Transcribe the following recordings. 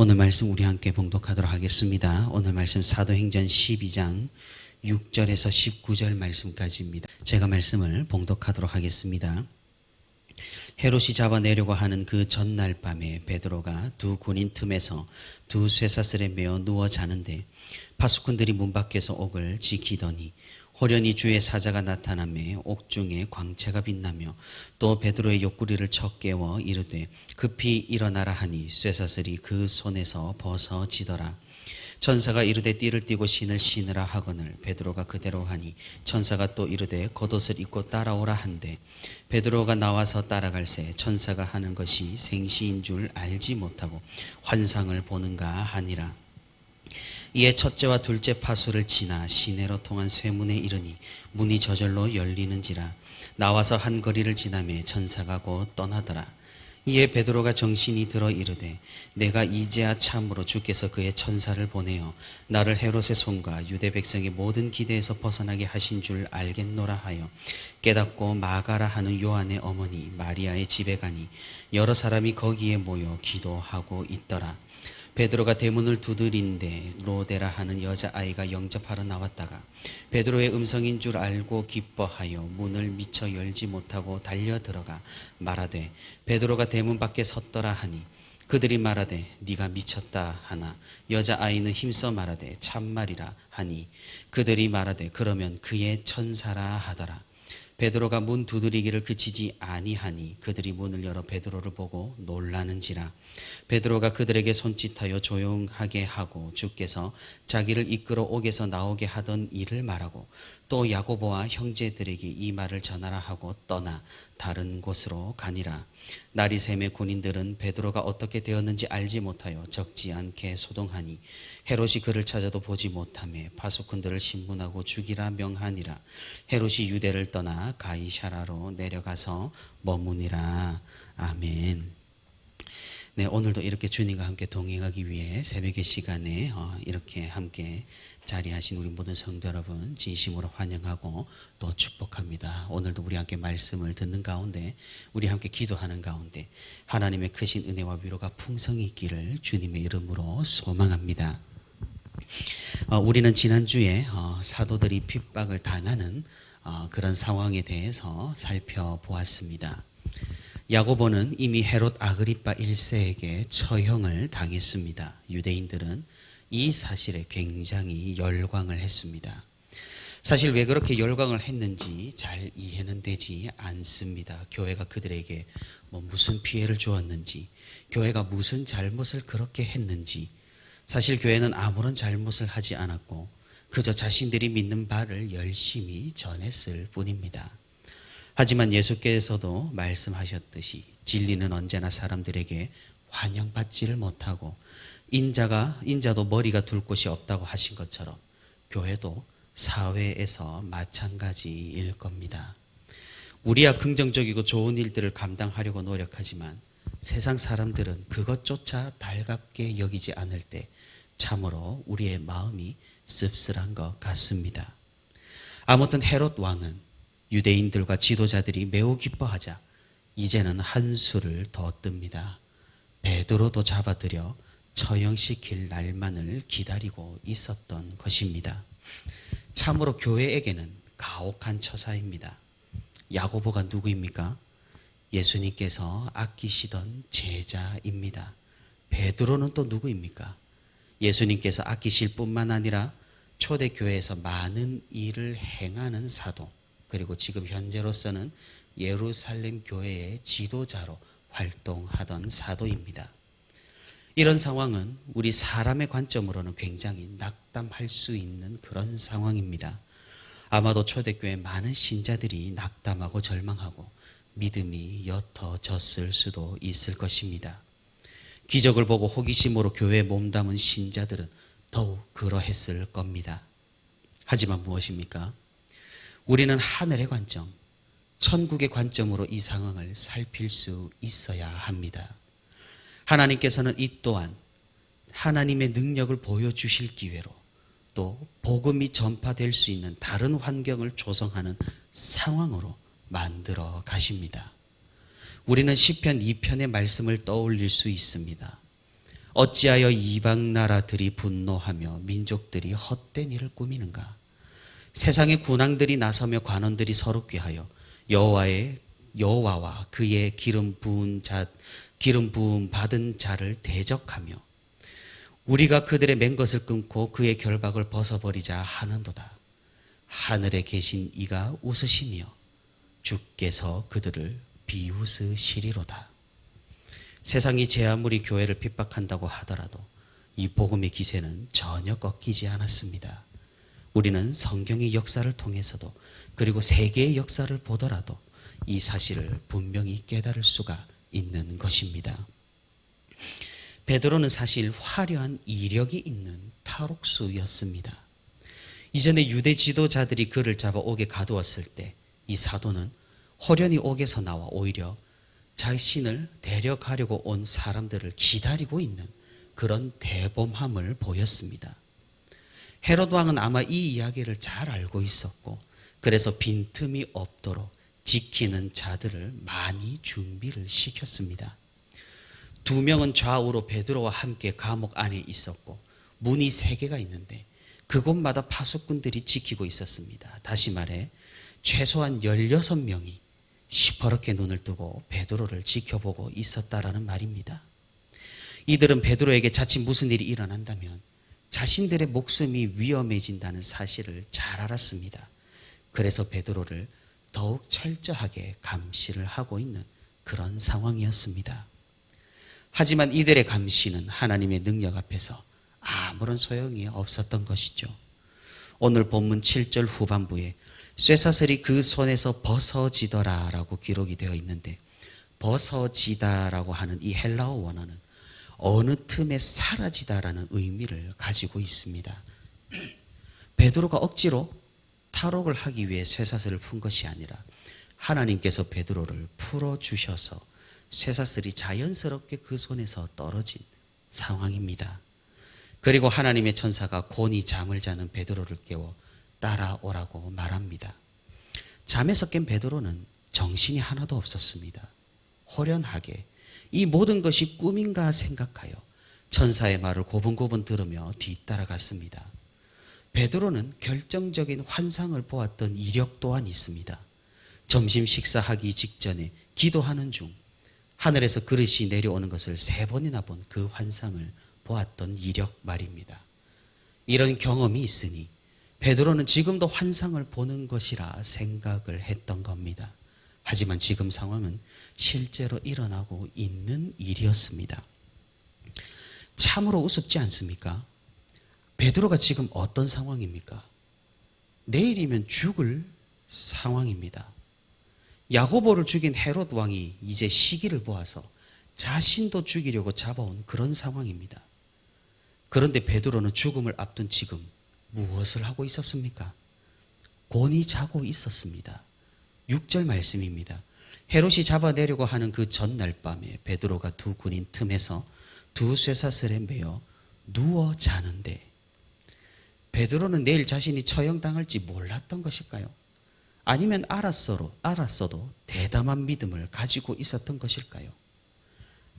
오늘 말씀 우리 함께 봉독하도록 하겠습니다. 오늘 말씀 사도행전 12장 6절에서 19절 말씀까지입니다. 제가 말씀을 봉독하도록 하겠습니다. 헤롯이 잡아내려고 하는 그 전날 밤에 베드로가 두 군인 틈에서 두 쇠사슬에 매어 누워 자는데 파수꾼들이 문 밖에서 옥을 지키더니 호련히 주의 사자가 나타나매 옥중에 광채가 빛나며 또 베드로의 옆구리를 쳐 깨워 이르되 급히 일어나라 하니 쇠사슬이 그 손에서 벗어지더라. 천사가 이르되 띠를 띠고 신을 신으라 하거늘 베드로가 그대로 하니 천사가 또 이르되 겉옷을 입고 따라오라 한데 베드로가 나와서 따라갈새 천사가 하는 것이 생시인 줄 알지 못하고 환상을 보는가 하니라 이에 첫째와 둘째 파수를 지나 시내로 통한 쇠문에 이르니 문이 저절로 열리는지라. 나와서 한 거리를 지나매 천사가 곧 떠나더라. 이에 베드로가 정신이 들어 이르되 내가 이제야 참으로 주께서 그의 천사를 보내어 나를 헤롯의 손과 유대 백성의 모든 기대에서 벗어나게 하신 줄 알겠노라 하여 깨닫고 마가라 하는 요한의 어머니 마리아의 집에 가니 여러 사람이 거기에 모여 기도하고 있더라 베드로가 대문을 두드린데 로데라 하는 여자아이가 영접하러 나왔다가 베드로의 음성인 줄 알고 기뻐하여 문을 미처 열지 못하고 달려 들어가 말하되 베드로가 대문 밖에 섰더라 하니 그들이 말하되 네가 미쳤다 하나. 여자아이는 힘써 말하되 참말이라 하니. 그들이 말하되 그러면 그의 천사라 하더라 베드로가 문 두드리기를 그치지 아니하니 그들이 문을 열어 베드로를 보고 놀라는지라. 베드로가 그들에게 손짓하여 조용하게 하고 주께서 자기를 이끌어 옥에서 나오게 하던 일을 말하고 또 야고보와 형제들에게 이 말을 전하라 하고 떠나 다른 곳으로 가니라. 날이 샘의 군인들은 베드로가 어떻게 되었는지 알지 못하여 적지 않게 소동하니 헤롯이 그를 찾아도 보지 못하며 파수꾼들을 신문하고 죽이라 명하니라. 헤롯이 유대를 떠나 가이샤라로 내려가서 머무니라. 아멘. 네, 오늘도 이렇게 주님과 함께 동행하기 위해 새벽의 시간에 어, 이렇게 함께 자리하신 우리 모든 성도 여러분 진심으로 환영하고 또 축복합니다. 오늘도 우리 함께 말씀을 듣는 가운데 우리 함께 기도하는 가운데 하나님의 크신 은혜와 위로가 풍성히 있기를 주님의 이름으로 소망합니다. 어, 우리는 지난주에 어, 사도들이 핍박을 당하는 어, 그런 상황에 대해서 살펴보았습니다. 야고보는 이미 헤롯 아그리파 1세에게 처형을 당했습니다. 유대인들은 이 사실에 굉장히 열광을 했습니다. 사실 왜 그렇게 열광을 했는지 잘 이해는 되지 않습니다. 교회가 그들에게 뭐 무슨 피해를 주었는지, 교회가 무슨 잘못을 그렇게 했는지, 사실 교회는 아무런 잘못을 하지 않았고, 그저 자신들이 믿는 바를 열심히 전했을 뿐입니다. 하지만 예수께서도 말씀하셨듯이 진리는 언제나 사람들에게 환영받지를 못하고 인자가 인자도 머리가 둘 곳이 없다고 하신 것처럼 교회도 사회에서 마찬가지일 겁니다. 우리야 긍정적이고 좋은 일들을 감당하려고 노력하지만 세상 사람들은 그것조차 달갑게 여기지 않을 때 참으로 우리의 마음이 씁쓸한 것 같습니다. 아무튼 헤롯 왕은 유대인들과 지도자들이 매우 기뻐하자 이제는 한 수를 더 뜹니다. 베드로도 잡아들여 처형시킬 날만을 기다리고 있었던 것입니다. 참으로 교회에게는 가혹한 처사입니다. 야고보가 누구입니까? 예수님께서 아끼시던 제자입니다. 베드로는 또 누구입니까? 예수님께서 아끼실 뿐만 아니라 초대교회에서 많은 일을 행하는 사도, 그리고 지금 현재로서는 예루살렘 교회의 지도자로 활동하던 사도입니다. 이런 상황은 우리 사람의 관점으로는 굉장히 낙담할 수 있는 그런 상황입니다. 아마도 초대교회 많은 신자들이 낙담하고 절망하고 믿음이 옅어졌을 수도 있을 것입니다. 기적을 보고 호기심으로 교회에 몸담은 신자들은 더욱 그러했을 겁니다. 하지만 무엇입니까? 우리는 하늘의 관점, 천국의 관점으로 이 상황을 살필 수 있어야 합니다. 하나님께서는 이 또한 하나님의 능력을 보여주실 기회로 또 복음이 전파될 수 있는 다른 환경을 조성하는 상황으로 만들어 가십니다. 우리는 시편 2편의 말씀을 떠올릴 수 있습니다. 어찌하여 이방 나라들이 분노하며 민족들이 헛된 일을 꾸미는가? 세상의 군왕들이 나서며 관원들이 서로 꾀하여 여호와의 여호와와 그의 기름 부은 자 기름 부음 받은 자를 대적하며 우리가 그들의 맨 것을 끊고 그의 결박을 벗어버리자 하는도다. 하늘에 계신 이가 웃으시며 주께서 그들을 비웃으시리로다. 세상이 제 아무리 교회를 핍박한다고 하더라도 이 복음의 기세는 전혀 꺾이지 않았습니다. 우리는 성경의 역사를 통해서도 그리고 세계의 역사를 보더라도 이 사실을 분명히 깨달을 수가 있는 것입니다. 베드로는 사실 화려한 이력이 있는 탈옥수였습니다. 이전에 유대 지도자들이 그를 잡아 옥에 가두었을 때 이 사도는 호련히 옥에서 나와 오히려 자신을 데려가려고 온 사람들을 기다리고 있는 그런 대범함을 보였습니다. 헤롯 왕은 아마 이 이야기를 잘 알고 있었고 그래서 빈틈이 없도록 지키는 자들을 많이 준비를 시켰습니다. 두 명은 좌우로 베드로와 함께 감옥 안에 있었고 문이 세 개가 있는데 그곳마다 파수꾼들이 지키고 있었습니다. 다시 말해 최소한 16명이 시퍼렇게 눈을 뜨고 베드로를 지켜보고 있었다라는 말입니다. 이들은 베드로에게 자칫 무슨 일이 일어난다면 자신들의 목숨이 위험해진다는 사실을 잘 알았습니다. 그래서 베드로를 더욱 철저하게 감시를 하고 있는 그런 상황이었습니다. 하지만 이들의 감시는 하나님의 능력 앞에서 아무런 소용이 없었던 것이죠. 오늘 본문 7절 후반부에 쇠사슬이 그 손에서 벗어지더라 라고 기록이 되어 있는데 벗어지다 라고 하는 이 헬라어 원어는 어느 틈에 사라지다 라는 의미를 가지고 있습니다. 베드로가 억지로 탈옥을 하기 위해 쇠사슬을 푼 것이 아니라 하나님께서 베드로를 풀어 주셔서 쇠사슬이 자연스럽게 그 손에서 떨어진 상황입니다. 그리고 하나님의 천사가 곤히 잠을 자는 베드로를 깨워 따라오라고 말합니다. 잠에서 깬 베드로는 정신이 하나도 없었습니다. 호련하게 이 모든 것이 꿈인가 생각하여 천사의 말을 고분고분 들으며 뒤따라갔습니다. 베드로는 결정적인 환상을 보았던 이력 또한 있습니다. 점심 식사하기 직전에 기도하는 중 하늘에서 그릇이 내려오는 것을 세 번이나 본 그 환상을 보았던 이력 말입니다. 이런 경험이 있으니 베드로는 지금도 환상을 보는 것이라 생각을 했던 겁니다. 하지만 지금 상황은 실제로 일어나고 있는 일이었습니다. 참으로 우습지 않습니까? 베드로가 지금 어떤 상황입니까? 내일이면 죽을 상황입니다. 야고보를 죽인 헤롯 왕이 이제 시기를 보아서 자신도 죽이려고 잡아온 그런 상황입니다. 그런데 베드로는 죽음을 앞둔 지금 무엇을 하고 있었습니까? 곤히 자고 있었습니다. 6절 말씀입니다. 헤롯이 잡아내려고 하는 그 전날 밤에 베드로가 두 군인 틈에서 두 쇠사슬에 매어 누워 자는데 베드로는 내일 자신이 처형당할지 몰랐던 것일까요? 아니면 알았어도, 알았어도 대담한 믿음을 가지고 있었던 것일까요?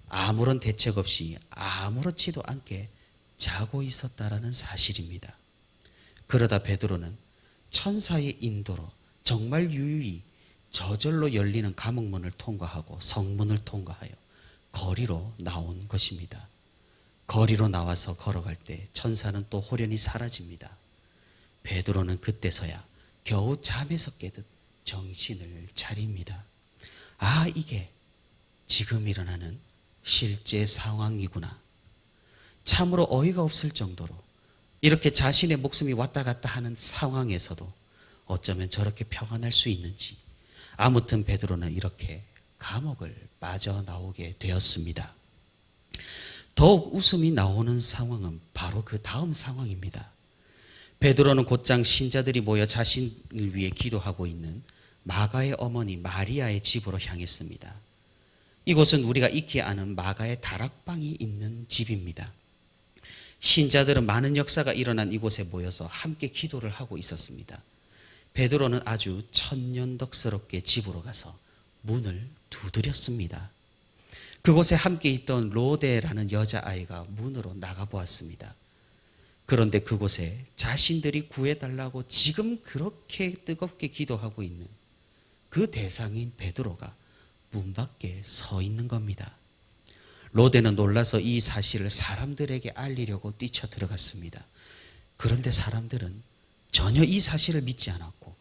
아무런 대책 없이 아무렇지도 않게 자고 있었다라는 사실입니다. 그러다 베드로는 천사의 인도로 정말 유유히 저절로 열리는 감옥문을 통과하고 성문을 통과하여 거리로 나온 것입니다. 거리로 나와서 걸어갈 때 천사는 또 호련히 사라집니다. 베드로는 그때서야 겨우 잠에서 깨듯 정신을 차립니다. 아, 이게 지금 일어나는 실제 상황이구나. 참으로 어이가 없을 정도로 이렇게 자신의 목숨이 왔다 갔다 하는 상황에서도 어쩌면 저렇게 평안할 수 있는지 아무튼 베드로는 이렇게 감옥을 빠져나오게 되었습니다. 더욱 웃음이 나오는 상황은 바로 그 다음 상황입니다. 베드로는 곧장 신자들이 모여 자신을 위해 기도하고 있는 마가의 어머니 마리아의 집으로 향했습니다. 이곳은 우리가 익히 아는 마가의 다락방이 있는 집입니다. 신자들은 많은 역사가 일어난 이곳에 모여서 함께 기도를 하고 있었습니다. 베드로는 아주 천년덕스럽게 집으로 가서 문을 두드렸습니다. 그곳에 함께 있던 로데라는 여자아이가 문으로 나가보았습니다. 그런데 그곳에 자신들이 구해달라고 지금 그렇게 뜨겁게 기도하고 있는 그 대상인 베드로가 문 밖에 서 있는 겁니다. 로데는 놀라서 이 사실을 사람들에게 알리려고 뛰쳐 들어갔습니다. 그런데 사람들은 전혀 이 사실을 믿지 않았고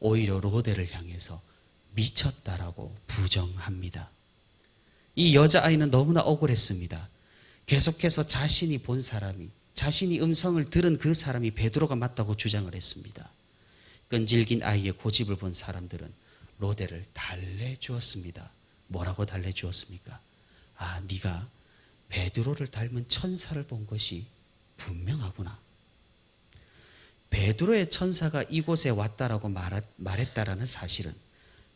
오히려 로데를 향해서 미쳤다라고 부정합니다. 이 여자아이는 너무나 억울했습니다. 계속해서 자신이 본 사람이 자신이 음성을 들은 그 사람이 베드로가 맞다고 주장을 했습니다. 끈질긴 아이의 고집을 본 사람들은 로데를 달래주었습니다. 뭐라고 달래주었습니까? 아, 네가 베드로를 닮은 천사를 본 것이 분명하구나. 베드로의 천사가 이곳에 왔다라고 말했다라는 사실은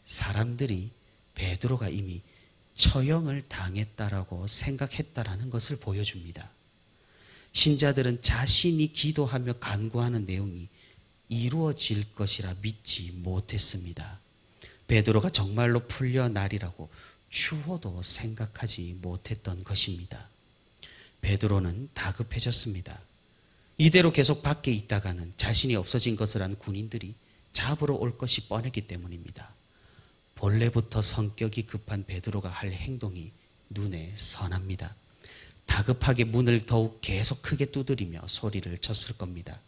사람들이 베드로가 이미 처형을 당했다라고 생각했다라는 것을 보여줍니다. 신자들은 자신이 기도하며 간구하는 내용이 이루어질 것이라 믿지 못했습니다. 베드로가 정말로 풀려나리라고 추호도 생각하지 못했던 것입니다. 베드로는 다급해졌습니다. 이대로 계속 밖에 있다가는 자신이 없어진 것을 안 군인들이 잡으러 올 것이 뻔했기 때문입니다. 본래부터 성격이 급한 베드로가 할 행동이 눈에 선합니다. 다급하게 문을 더욱 계속 크게 두드리며 소리를 쳤을 겁니다.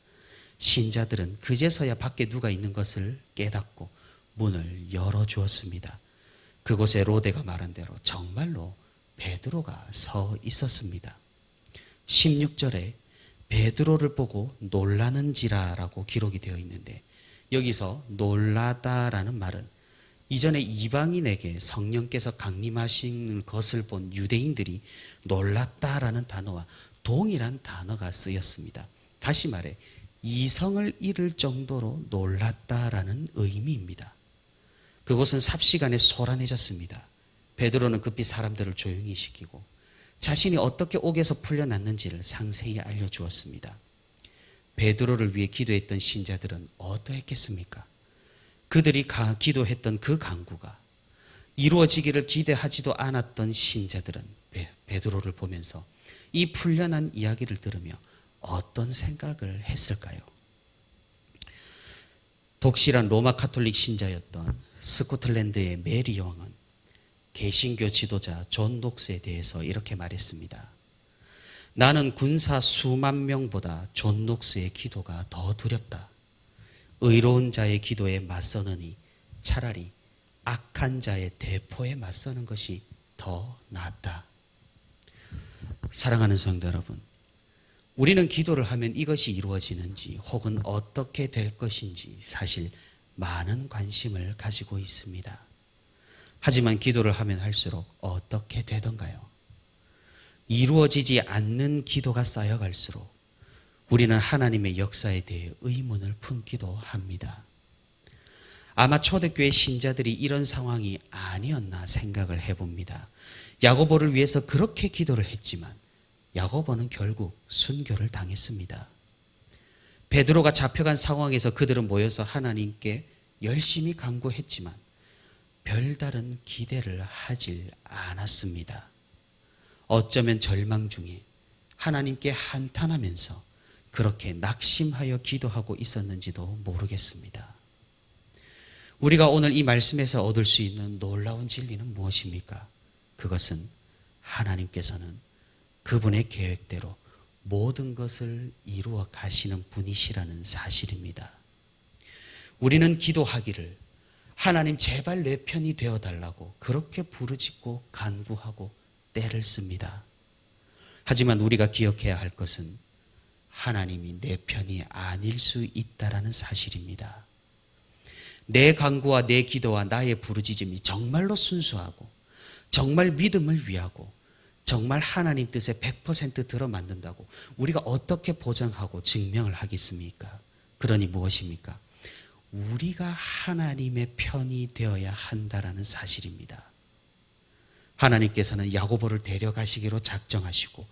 신자들은 그제서야 밖에 누가 있는 것을 깨닫고 문을 열어주었습니다. 그곳에 로데가 말한 대로 정말로 베드로가 서 있었습니다. 16절에 베드로를 보고 놀라는지라라고 기록이 되어 있는데 여기서 놀라다라는 말은 이전에 이방인에게 성령께서 강림하시는 것을 본 유대인들이 놀랐다라는 단어와 동일한 단어가 쓰였습니다. 다시 말해 이성을 잃을 정도로 놀랐다라는 의미입니다. 그곳은 삽시간에 소란해졌습니다. 베드로는 급히 사람들을 조용히 시키고 자신이 어떻게 옥에서 풀려났는지를 상세히 알려주었습니다. 베드로를 위해 기도했던 신자들은 어떠했겠습니까? 그들이 가, 기도했던 그 강구가 이루어지기를 기대하지도 않았던 신자들은 베, 드로를 보면서 이 풀려난 이야기를 들으며 어떤 생각을 했을까요? 독실한 로마 카톨릭 신자였던 스코틀랜드의 메리 왕은 개신교 지도자 존 녹스에 대해서 이렇게 말했습니다. 나는 군사 수만 명보다 존 녹스의 기도가 더 두렵다. 의로운 자의 기도에 맞서느니 차라리 악한 자의 대포에 맞서는 것이 더 낫다. 사랑하는 성도 여러분, 우리는 기도를 하면 이것이 이루어지는지 혹은 어떻게 될 것인지 사실 많은 관심을 가지고 있습니다. 하지만 기도를 하면 할수록 어떻게 되던가요? 이루어지지 않는 기도가 쌓여갈수록 우리는 하나님의 역사에 대해 의문을 품기도 합니다. 아마 초대교회 신자들이 이런 상황이 아니었나 생각을 해봅니다. 야고보를 위해서 그렇게 기도를 했지만 야고보는 결국 순교를 당했습니다. 베드로가 잡혀간 상황에서 그들은 모여서 하나님께 열심히 간구했지만 별다른 기대를 하질 않았습니다. 어쩌면 절망 중에 하나님께 한탄하면서 그렇게 낙심하여 기도하고 있었는지도 모르겠습니다. 우리가 오늘 이 말씀에서 얻을 수 있는 놀라운 진리는 무엇입니까? 그것은 하나님께서는 그분의 계획대로 모든 것을 이루어 가시는 분이시라는 사실입니다. 우리는 기도하기를 하나님 제발 내 편이 되어 달라고 그렇게 부르짖고 간구하고 때를 씁니다. 하지만 우리가 기억해야 할 것은 하나님이 내 편이 아닐 수 있다라는 사실입니다. 내 간구와 내 기도와 나의 부르짖음이 정말로 순수하고 정말 믿음을 위하고 정말 하나님 뜻에 100% 들어맞는다고 우리가 어떻게 보장하고 증명을 하겠습니까? 그러니 무엇입니까? 우리가 하나님의 편이 되어야 한다라는 사실입니다. 하나님께서는 야고보를 데려가시기로 작정하시고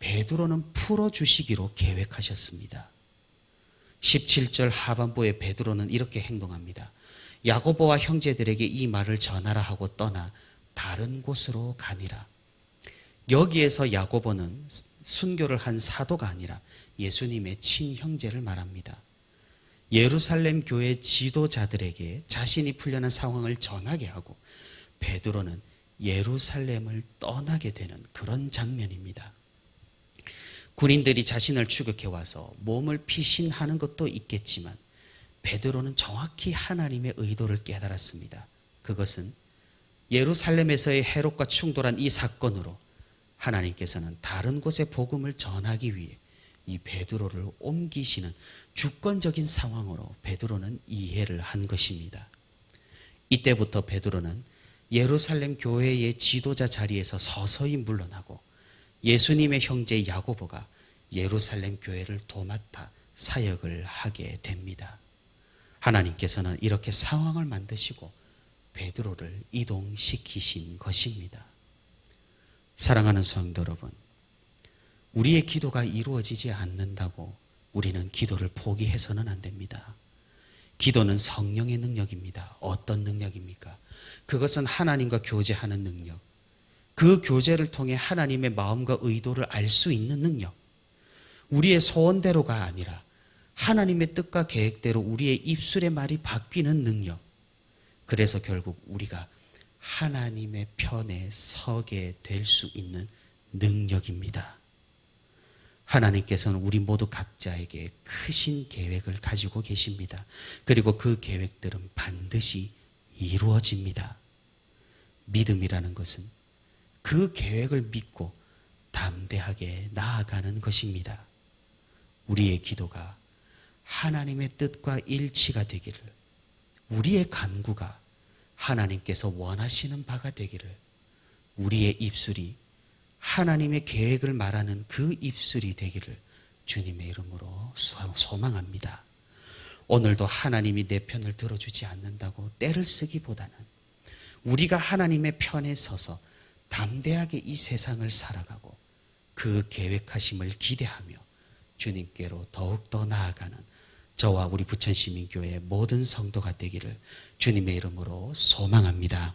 베드로는 풀어 주시기로 계획하셨습니다. 17절 하반부에 베드로는 이렇게 행동합니다. 야고보와 형제들에게 이 말을 전하라 하고 떠나 다른 곳으로 가니라. 여기에서 야고보는 순교를 한 사도가 아니라 예수님의 친형제를 말합니다. 예루살렘 교회 지도자들에게 자신이 풀려난 상황을 전하게 하고 베드로는 예루살렘을 떠나게 되는 그런 장면입니다. 군인들이 자신을 추격해 와서 몸을 피신하는 것도 있겠지만 베드로는 정확히 하나님의 의도를 깨달았습니다. 그것은 예루살렘에서의 헤롯과 충돌한 이 사건으로 하나님께서는 다른 곳에 복음을 전하기 위해 이 베드로를 옮기시는 주권적인 상황으로 베드로는 이해를 한 것입니다. 이때부터 베드로는 예루살렘 교회의 지도자 자리에서 서서히 물러나고 예수님의 형제 야고보가 예루살렘 교회를 도맡아 사역을 하게 됩니다. 하나님께서는 이렇게 상황을 만드시고 베드로를 이동시키신 것입니다. 사랑하는 성도 여러분, 우리의 기도가 이루어지지 않는다고 우리는 기도를 포기해서는 안 됩니다. 기도는 성령의 능력입니다. 어떤 능력입니까? 그것은 하나님과 교제하는 능력. 그 교제를 통해 하나님의 마음과 의도를 알 수 있는 능력. 우리의 소원대로가 아니라 하나님의 뜻과 계획대로 우리의 입술의 말이 바뀌는 능력. 그래서 결국 우리가 하나님의 편에 서게 될 수 있는 능력입니다. 하나님께서는 우리 모두 각자에게 크신 계획을 가지고 계십니다. 그리고 그 계획들은 반드시 이루어집니다. 믿음이라는 것은 그 계획을 믿고 담대하게 나아가는 것입니다. 우리의 기도가 하나님의 뜻과 일치가 되기를, 우리의 간구가 하나님께서 원하시는 바가 되기를, 우리의 입술이 하나님의 계획을 말하는 그 입술이 되기를 주님의 이름으로 소망합니다. 오늘도 하나님이 내 편을 들어주지 않는다고 때를 쓰기보다는 우리가 하나님의 편에 서서 담대하게 이 세상을 살아가고 그 계획하심을 기대하며 주님께로 더욱더 나아가는 저와 우리 부천시민교회 모든 성도가 되기를 주님의 이름으로 소망합니다.